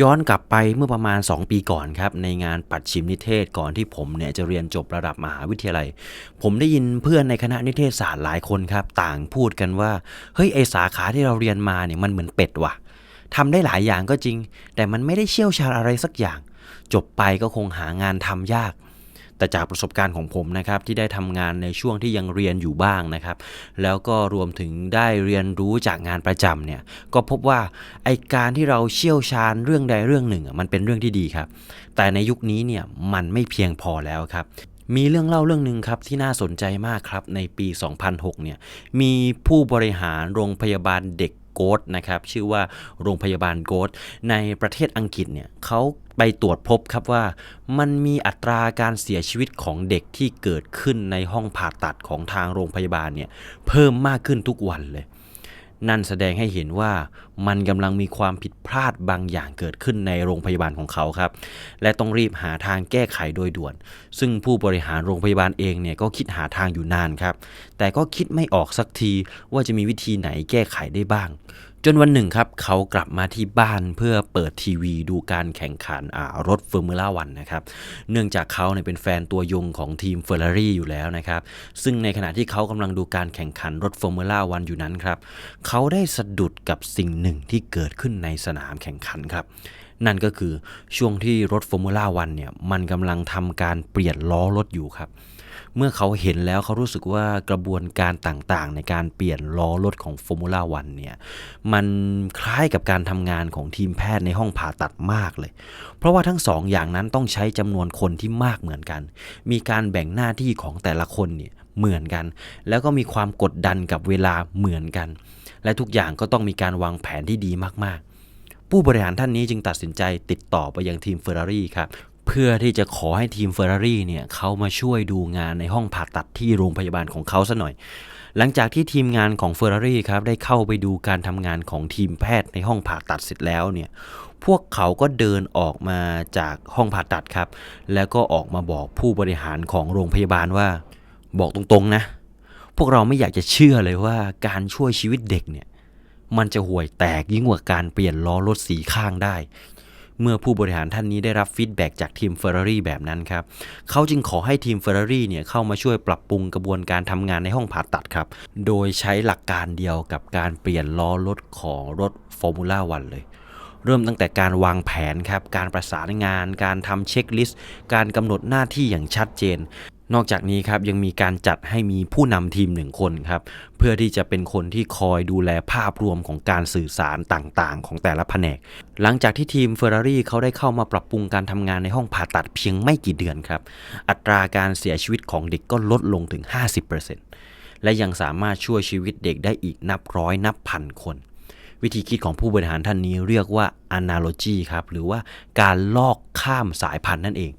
ย้อนกลับไปเมื่อประมาณ 2 ปีก่อนครับ ในงานปัดชิมนิเทศก่อนที่ผมเนี่ยจะเรียนจบระดับมหาวิทยาลัย ผมได้ยินเพื่อนในคณะนิเทศศาสตร์หลายคนครับ ต่างพูดกันว่าเฮ้ยไอสาขาที่เราเรียนมาเนี่ยมันเหมือนเป็ดว่ะทำได้หลายอย่างก็จริง แต่มันไม่ได้เชี่ยวชาญอะไรสักอย่าง จบไปก็คงหางานทำยาก แต่จากประสบการณ์ของผมนะครับที่ได้ทำงานในช่วงที่ยังเรียนอยู่บ้างนะครับ แล้วก็รวมถึงได้เรียนรู้จากงานประจำเนี่ยก็พบว่าไอการที่เราเชี่ยวชาญเรื่องใดเรื่องหนึ่งมันเป็นเรื่องที่ดีครับ แต่ในยุคนี้เนี่ยมันไม่เพียงพอแล้วครับมีเรื่องเล่าเรื่องหนึ่งครับที่น่าสนใจมากครับในปี 2006 เนี่ยมีผู้บริหารโรงพยาบาลเด็ก โกดนะครับชื่อว่าโรงพยาบาลโกดในประเทศอังกฤษเนี่ยเขาไปตรวจพบครับว่ามันมีอัตราการเสียชีวิตของเด็กที่เกิดขึ้นในห้องผ่าตัดของทางโรงพยาบาลเนี่ยเพิ่มมากขึ้นทุกวันเลย นั่นแสดงให้เห็นว่ามันกำลังมีความผิดพลาดบางอย่างเกิดขึ้นในโรงพยาบาลของเขาครับ และต้องรีบหาทางแก้ไขโดยด่วน ซึ่งผู้บริหารโรงพยาบาลเองเนี่ยก็คิดหาทางอยู่นานครับ แต่ก็คิดไม่ออกสักทีว่าจะมีวิธีไหนแก้ไขได้บ้าง จนวันหนึ่งครับเขากลับมาที่บ้านเพื่อเปิดทีวีดูการแข่งขันรถเฟอร์มูล่าวันนะครับ เนื่องจากเขาเนี่ยเป็นแฟนตัวยงของทีมเฟอร์รารี่อยู่แล้วนะครับ ซึ่งในขณะที่เขากำลังดูการแข่งขันรถเฟอร์มูล่าวันอยู่นั้นครับ เขาได้สะดุดกับสิ่งหนึ่งที่เกิดขึ้นในสนามแข่งขันครับ นั่นก็คือช่วงที่รถฟอร์มูล่าวันเนี่ยมันกำลังทำการเปลี่ยนล้อรถอยู่ครับ เมื่อเขาเห็นแล้วเขารู้สึกว่ากระบวนการต่างๆ ในการเปลี่ยนล้อรถของฟอร์มูล่าวันเนี่ยมันคล้ายกับการทำงานของทีมแพทย์ในห้องผ่าตัดมากเลย เพราะว่าทั้งสองอย่างนั้นต้องใช้จำนวนคนที่มากเหมือนกัน มีการแบ่งหน้าที่ของแต่ละคนเนี่ยเหมือนกัน แล้วก็มีความกดดันกับเวลาเหมือนกัน และทุกอย่างก็ต้องมีการวางแผนที่ดีมากๆ ผู้บริหารท่านนี้จึงตัดสินใจติดต่อไปยังทีมเฟอร์รารี่ครับเพื่อที่จะขอให้ทีมเฟอร์รารี่เนี่ยเขามาช่วยดูงานในห้องผ่าตัดที่โรงพยาบาลของเขาซะหน่อย หลังจากที่ทีมงานของเฟอร์รารี่ครับได้เข้าไปดูการทำงานของทีมแพทย์ในห้องผ่าตัดเสร็จแล้วเนี่ยพวกเขาก็เดินออกมาจากห้องผ่าตัดครับ แล้วก็ออกมาบอกผู้บริหารของโรงพยาบาลว่า บอกตรงๆนะ พวกเราไม่อยากจะเชื่อเลยว่าการช่วยชีวิตเด็กเนี่ย มันจะห่วยแตกยิ่งกว่าการเปลี่ยนล้อรถสีข้างได้ เมื่อผู้บริหารท่านนี้ได้รับฟีดแบ็กจากทีมเฟอร์รารี่แบบนั้นครับ เขาจึงขอให้ทีมเฟอร์รารี่เนี่ยเข้ามาช่วยปรับปรุงกระบวนการทำงานในห้องผ่าตัดครับ โดยใช้หลักการเดียวกับการเปลี่ยนล้อรถของรถฟอร์มูล่าวันเลยเริ่มตั้งแต่การวางแผนครับ การประสานงาน การทำเช็คลิสต์ การกำหนดหน้าที่อย่างชัดเจน นอกจากนี้ครับยังมีการจัดให้มีผู้นำทีมหนึ่งคนครับเพื่อที่จะเป็นคนที่คอยดูแลภาพรวมของการสื่อสารต่างๆ ของแต่ละแผนก หลังจากที่ทีมเฟอร์รารี่เขาได้เข้ามาปรับปรุงการทำงานในห้องผ่าตัดเพียงไม่กี่เดือนครับ อัตราการเสียชีวิตของเด็กก็ลดลงถึง 50%และยังสามารถช่วยชีวิตเด็กได้อีกนับร้อยนับพันคน วิธีคิดของผู้บริหารท่านนี้เรียกว่า analogy ครับหรือว่าการลอกข้ามสายพันธุ์นั่นเอง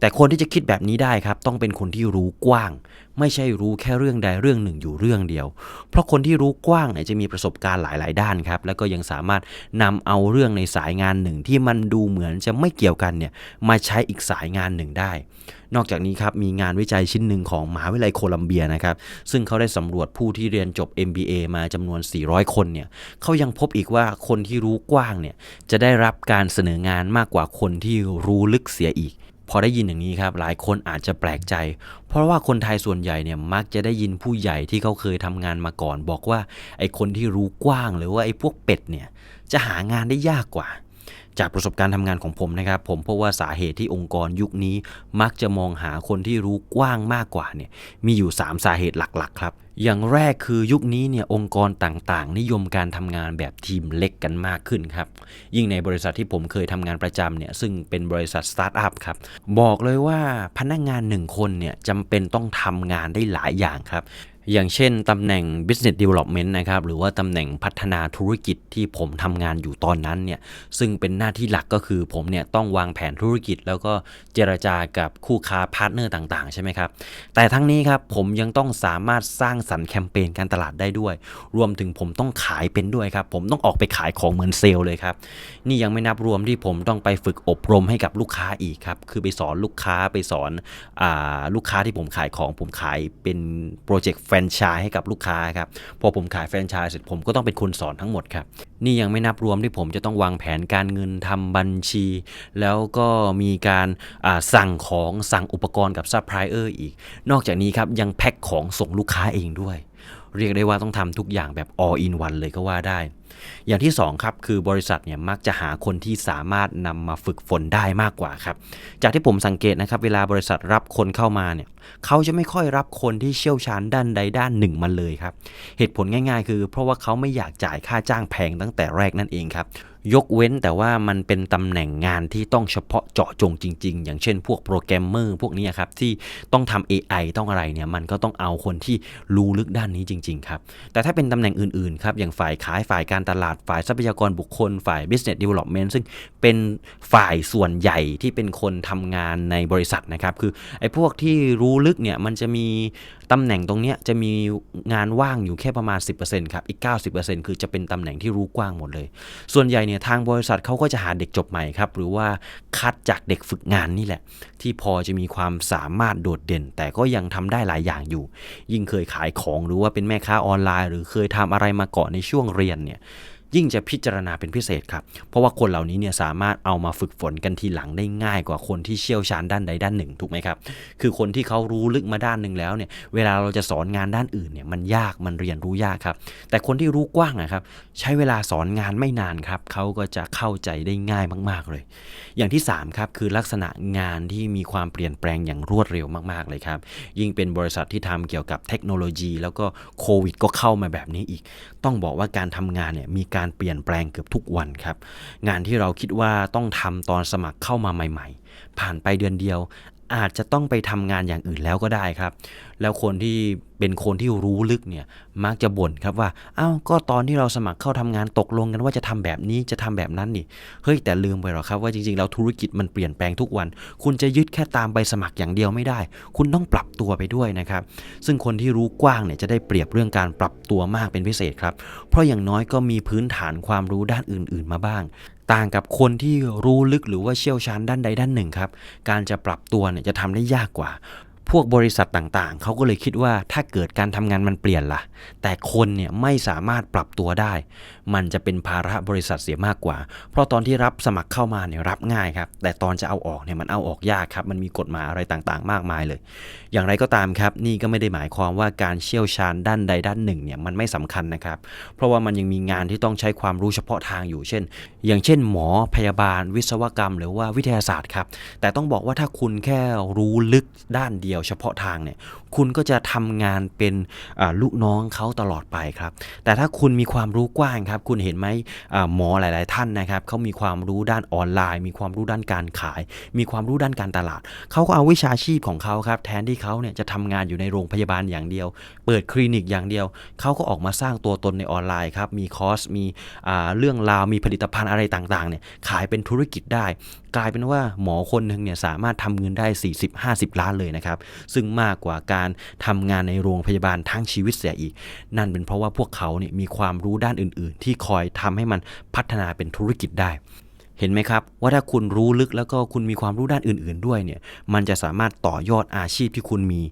แต่คนที่จะคิดแบบนี้ได้ครับ ต้องเป็นคนที่รู้กว้าง ไม่ใช่รู้แค่เรื่องใดเรื่องหนึ่งอยู่เรื่องเดียว เพราะคนที่รู้กว้างเนี่ยจะมีประสบการณ์หลาย ๆ ด้านครับ แล้วก็ยังสามารถนำเอาเรื่องในสายงานหนึ่งที่มันดูเหมือนจะไม่เกี่ยวกันเนี่ยมาใช้อีกสายงานหนึ่งได้ นอกจากนี้ครับมีงานวิจัยชิ้นหนึ่งของมหาวิทยาลัยโคลัมเบียนะครับ ซึ่งเขาได้สำรวจผู้ที่เรียนจบ MBA มาจำนวน 400 คนเนี่ยเขายังพบอีกว่าคนที่รู้กว้างเนี่ยจะได้รับการเสนองานมากกว่าคนที่รู้ลึกเสียอีก พอได้ยินอย่างนี้ครับหลายคนอาจจะแปลกใจ เพราะว่าคนไทยส่วนใหญ่เนี่ยมักจะได้ยินผู้ใหญ่ที่เขาเคยทำงานมาก่อน บอกว่าไอ้คนที่รู้กว้างหรือว่าไอ้พวกเป็ดเนี่ยจะหางานได้ยากกว่า จากประสบการณ์ทำงานของผมนะครับ ผมพบว่าสาเหตุที่องค์กรยุคนี้ มักจะมองหาคนที่รู้กว้างมากกว่าเนี่ยมีอยู่ 3 สาเหตุหลักๆ ครับ อย่างแรกคือยุคนี้เนี่ยองค์กรต่างๆ นิยมการทำงานแบบทีมเล็กกันมากขึ้นครับ ยิ่งในบริษัทที่ผมเคยทำงานประจำเนี่ยซึ่งเป็นบริษัทสตาร์ทอัพครับ บอกเลยว่าพนักงานหนึ่งคนเนี่ยจำเป็นต้องทำงานได้หลายอย่างครับ อย่างเช่นตำแหน่ง business development นะครับหรือว่าตำแหน่งพัฒนาธุรกิจที่ผมทำงานอยู่ตอนนั้นเนี่ยซึ่งเป็นหน้าที่หลักก็คือผมเนี่ยต้องวางแผนธุรกิจ แล้วก็เจรจากับคู่ค้าพาร์ทเนอร์ต่างๆ ใช่ไหมครับ แต่ทั้งนี้ครับผมยังต้องสามารถสร้างสรรค์แคมเปญการตลาดได้ด้วย รวมถึงผมต้องขายเป็นด้วยครับ ผมต้องออกไปขายของเหมือนเซลเลยครับ นี่ยังไม่นับรวมที่ผมต้องไปฝึกอบรมให้กับลูกค้าอีกครับคือไปสอนลูกค้าไปสอนอาลูกค้าที่ผมขายของผมขายเป็นโปรเจกต์รนไชส์ให้กับลูกค้าครับพอผมขายแฟรนไชส์เสร็จผมก็ต้องเป็นคนสอนทั้งหมดครับนี่ยังไม่นับรวมที่ผมจะต้องวางแผนการเงินทำบัญชี แล้วก็มีการสั่งของสั่งอุปกรณ์กับซัพพลายเออร์อีก นอกจากนี้ครับยังแพ็คของส่งลูกค้าเองด้วย เรียกได้ว่าต้องทำทุกอย่างแบบ all in one เลยก็ว่าได้ อย่างที่สองครับคือบริษัทเนี่ยมักจะหาคนที่สามารถนำมาฝึกฝนได้มากกว่าครับ จากที่ผมสังเกตนะครับเวลาบริษัทรับคนเข้ามาเนี่ยเขาจะไม่ค่อยรับคนที่เชี่ยวชาญด้านใดด้านหนึ่งมาเลยครับ เหตุผลง่าย ๆ คือ เพราะว่าเขาไม่อยากจ่ายค่าจ้างแพงตั้งแต่แรกนั่นเองครับ ยกเว้นแต่ว่ามันเป็นตำแหน่งงานที่ต้องเฉพาะเจาะจงจริง ๆ อย่างเช่น พวกโปรแกรมเมอร์พวกนี้ครับที่ต้องทำ AI ต้องอะไรเนี่ยมันก็ต้องเอาคนที่รู้ลึกด้านนี้จริง ๆ ครับ แต่ถ้าเป็นตำแหน่งอื่น ๆ ครับ อย่างฝ่ายขายฝ่ายการตลาดฝ่ายทรัพยากรบุคคล ฝ่าย business development ซึ่งเป็นฝ่ายส่วนใหญ่ที่เป็นคนทำงานในบริษัทนะครับ คือไอ้พวกที่รู้ลึกเนี่ยมันจะมี ตำแหน่งตรงนี้จะมีงานว่างอยู่แค่ประมาณ 10%ครับ อีก 90%คือจะเป็นตำแหน่งที่รู้กว้างหมดเลย ส่วนใหญ่เนี่ยทางบริษัทเขาก็จะหาเด็กจบใหม่ครับ หรือว่าคัดจากเด็กฝึกงานนี่แหละ ที่พอจะมีความสามารถโดดเด่น แต่ก็ยังทำได้หลายอย่างอยู่ ยิ่งเคยขายของหรือว่าเป็นแม่ค้าออนไลน์ หรือเคยทำอะไรมาก่อนในช่วงเรียนเนี่ย ยิ่งจะพิจารณาเป็นพิเศษครับ เพราะว่าคนเหล่านี้เนี่ยสามารถเอามาฝึกฝนกันทีหลังได้ง่ายกว่าคนที่เชี่ยวชาญด้านใดด้านหนึ่งถูกไหมครับ คือคนที่เขารู้ลึกมาด้านหนึ่งแล้วเนี่ย เวลาเราจะสอนงานด้านอื่นเนี่ยมันยากมันเรียนรู้ยากครับ แต่คนที่รู้กว้างอะครับ ใช้เวลาสอนงานไม่นานครับเขาก็จะเข้าใจได้ง่ายมาก ๆเลย อย่างที่3ครับคือลักษณะงานที่มีความเปลี่ยนแปลงอย่างรวดเร็วมาก ๆเลยครับ ยิ่งเป็นบริษัทที่ทำเกี่ยวกับเทคโนโลยี แล้วก็โควิด ก็เข้ามาแบบนี้อีก ต้องบอกว่าการทำงานเนี่ยมีการเปลี่ยนแปลงเกือบทุกวันครับ งานที่เราคิดว่าต้องทำตอนสมัครเข้ามาใหม่ ๆ ผ่านไปเดือนเดียว อาจจะต้องไปทำงานอย่างอื่นแล้วก็ได้ครับ แล้วคนที่เป็นคนที่รู้ลึกเนี่ยมักจะบ่นครับว่าอ้าวก็ตอนที่เราสมัครเข้าทำงานตกลงกันว่าจะทำแบบนี้จะทำแบบนั้นนี่เฮ้ยแต่ลืมไปหรอครับว่าจริงๆแล้วธุรกิจมันเปลี่ยนแปลงทุกวัน คุณจะยึดแค่ตามใบสมัครอย่างเดียวไม่ได้ คุณต้องปรับตัวไปด้วยนะครับ ซึ่งคนที่รู้กว้างเนี่ยจะได้เปรียบเรื่องการปรับตัวมากเป็นพิเศษครับ เพราะอย่างน้อยก็มีพื้นฐานความรู้ด้านอื่น ๆ มาบ้าง ต่างกับคนที่รู้ลึกหรือว่าเชี่ยวชาญด้านใดด้านหนึ่งครับ การจะปรับตัวเนี่ยจะทำได้ยากกว่า พวกบริษัทต่างๆ เขาก็เลยคิดว่าถ้าเกิดการทำงานมันเปลี่ยนล่ะ แต่คนเนี่ยไม่สามารถปรับตัวได้ มันจะเป็นภาระบริษัทเสียมากกว่า เพราะตอนที่รับสมัครเข้ามาเนี่ยรับง่ายครับ แต่ตอนจะเอาออกเนี่ยมันเอาออกยากครับ มันมีกฎหมายอะไรต่างๆ มากมายเลย อย่างไรก็ตามครับ นี่ก็ไม่ได้หมายความว่าการเชี่ยวชาญด้านใดด้านหนึ่งเนี่ยมันไม่สำคัญนะครับ เพราะว่ามันยังมีงานที่ต้องใช้ความรู้เฉพาะทางอยู่ เช่น อย่างเช่น หมอ พยาบาล วิศวกรรม หรือว่าวิทยาศาสตร์ครับ แต่ต้องบอกว่าถ้าคุณแค่รู้ลึกด้านเดียวเฉพาะทางเนี่ยคุณก็จะทำงานเป็นลูกน้องเขาตลอดไปครับ แต่ถ้าคุณมีความรู้กว้างครับ คุณเห็นไหมหมอหลาย ๆ ท่านนะครับเขามีความรู้ด้านออนไลน์ มีความรู้ด้านการขาย มีความรู้ด้านการตลาดเขาก็เอาวิชาชีพของเขาครับ แทนที่เขาเนี่ยจะทำงานอยู่ในโรงพยาบาลอย่างเดียว เปิดคลินิกอย่างเดียวเขาก็ออกมาสร้างตัวตนในออนไลน์ครับมีคอร์สมีเรื่องราวมีผลิตภัณฑ์อะไรต่างๆเนี่ยขายเป็นธุรกิจได้ กลายเป็นว่าหมอคนหนึ่งเนี่ยสามารถทำเงินได้ 40-50 ล้านเลยนะครับซึ่งมากกว่าการทำงานในโรงพยาบาลทั้งชีวิตเสียอีก นั่นเป็นเพราะว่าพวกเขาเนี่ยมีความรู้ด้านอื่น ๆ ที่คอยทำให้มันพัฒนาเป็นธุรกิจได้เห็นไหมครับ ว่าถ้าคุณรู้ลึกแล้วก็คุณมีความรู้ด้านอื่น ๆ ด้วยเนี่ย มันจะสามารถต่อยอดอาชีพที่คุณมี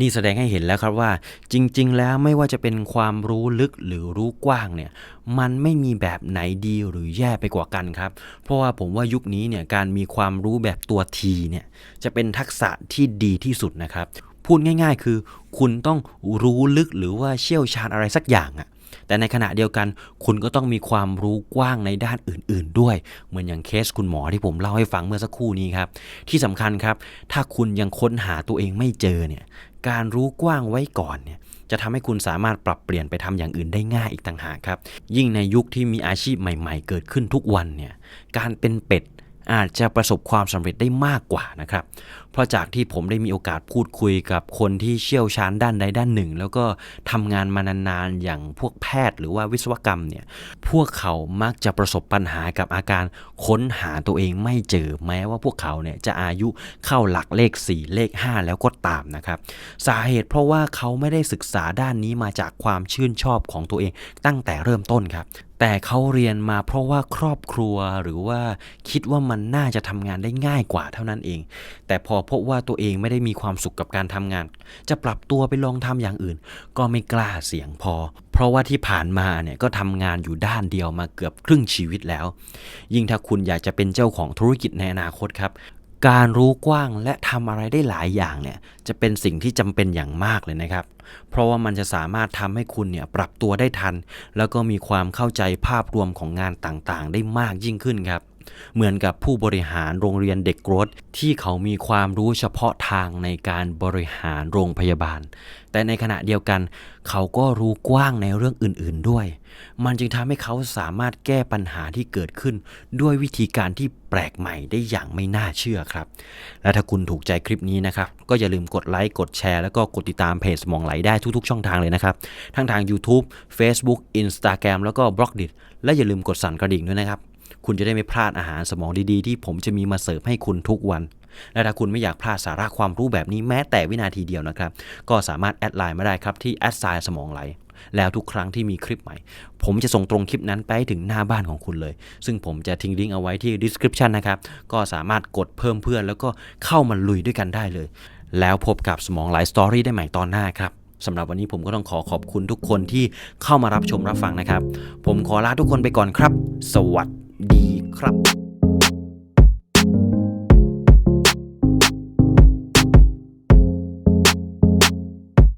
นี่แสดงให้เห็นแล้วครับว่า จริง ๆ แล้วไม่ว่าจะเป็นความรู้ลึกหรือรู้กว้างเนี่ยมันไม่มีแบบไหนดีหรือแย่ไปกว่ากันครับ เพราะว่าผมว่ายุคนี้เนี่ยการมีความรู้แบบตัวทีเนี่ยจะเป็นทักษะที่ดีที่สุดนะครับ พูดง่าย ๆ คือ คุณต้องรู้ลึกหรือว่าเชี่ยวชาญอะไรสักอย่างอะแต่ในขณะเดียวกันคุณก็ต้องมีความรู้กว้างในด้านอื่น ๆ ด้วย เหมือนอย่างเคสคุณหมอที่ผมเล่าให้ฟังเมื่อสักครู่นี้ครับ ที่สำคัญครับ ถ้าคุณยังค้นหาตัวเองไม่เจอเนี่ย การรู้กว้างไว้ก่อนเนี่ยจะทำให้คุณสามารถปรับเปลี่ยนไปทำอย่างอื่นได้ง่ายอีกต่างหากครับ ยิ่งในยุคที่มีอาชีพใหม่ๆ เกิดขึ้นทุกวันเนี่ยการเป็นเป็ดอาจจะประสบความสำเร็จได้มากกว่านะครับ เพราะจากที่ผมได้มีโอกาสพูดคุยกับคนที่เชี่ยวชาญด้านใดด้านหนึ่ง แล้วก็ทำงานมานานๆอย่างพวกแพทย์หรือว่าวิศวกรรมเนี่ยพวกเขามักจะประสบปัญหากับอาการค้นหาตัวเองไม่เจอแม้ว่าพวกเขาเนี่ยจะอายุเข้าหลักเลข 4 เลข 5 แล้วก็ตามนะครับ สาเหตุเพราะว่าเขาไม่ได้ศึกษาด้านนี้มาจากความชื่นชอบของตัวเองตั้งแต่เริ่มต้นครับแต่เขาเรียนมาเพราะว่าครอบครัวหรือว่าคิดว่ามันน่าจะทำงานได้ง่ายกว่าเท่านั้นเอง แต่พอพบว่าตัวเองไม่ได้มีความสุขกับการทำงาน จะปรับตัวไปลองทำอย่างอื่น ก็ไม่กล้าเสี่ยงพอ เพราะว่าที่ผ่านมาเนี่ยก็ทำงานอยู่ด้านเดียวมาเกือบครึ่งชีวิตแล้ว ยิ่งถ้าคุณอยากจะเป็นเจ้าของธุรกิจในอนาคตครับการรู้กว้างและทำอะไรได้หลายอย่างเนี่ยจะเป็นสิ่งที่จำเป็นอย่างมากเลยนะครับ เพราะว่ามันจะสามารถทำให้คุณเนี่ยปรับตัวได้ทัน แล้วก็มีความเข้าใจภาพรวมของงานต่างๆ ได้มากยิ่งขึ้นครับ เหมือนกับผู้บริหารโรงเรียนเด็กกรธที่เขามีความรู้เฉพาะทางในการบริหารโรงพยาบาล แต่ในขณะเดียวกัน เขาก็รู้กว้างในเรื่องอื่น ๆด้วย มันจึงทำให้เขาสามารถแก้ปัญหาที่เกิดขึ้น ด้วยวิธีการที่แปลกใหม่ได้อย่างไม่น่าเชื่อครับ และถ้าคุณถูกใจคลิปนี้นะครับ ก็อย่าลืมกดไลค์ กดแชร์ แล้วก็กดติดตามเพจสมองไหลได้ทุกๆ ช่องทางเลยนะครับ ทั้งทาง YouTube Facebook Instagram แล้วก็ b l o g d i t และอย่าลืมกดสั่นกระดิ่งด้วยนะครับ คุณจะได้ไม่พลาดอาหารสมองดีๆ ที่ผมจะมีมาเสิร์ฟให้คุณทุกวันและถ้าคุณไม่อยากพลาดสาระความรู้แบบนี้แม้แต่วินาทีเดียวนะครับ ก็สามารถแอดไลน์มาได้ครับที่แอดไซน์สมองไหล แล้วทุกครั้งที่มีคลิปใหม่ ผมจะส่งตรงคลิปนั้นไปถึงหน้าบ้านของคุณเลย ซึ่งผมจะทิ้งลิงก์เอาไว้ที่ description นะครับ ก็สามารถกดเพิ่มเพื่อน แล้วก็เข้ามาลุยด้วยกันได้เลย แล้วพบกับสมองไหลสตอรี่ได้ใหม่ตอนหน้าครับสำหรับวันนี้ผมก็ต้องขอขอบคุณทุกคนที่เข้ามารับชมรับฟังนะครับ ผมขอลาทุกคนไปก่อนครับ สวัส ดีครับ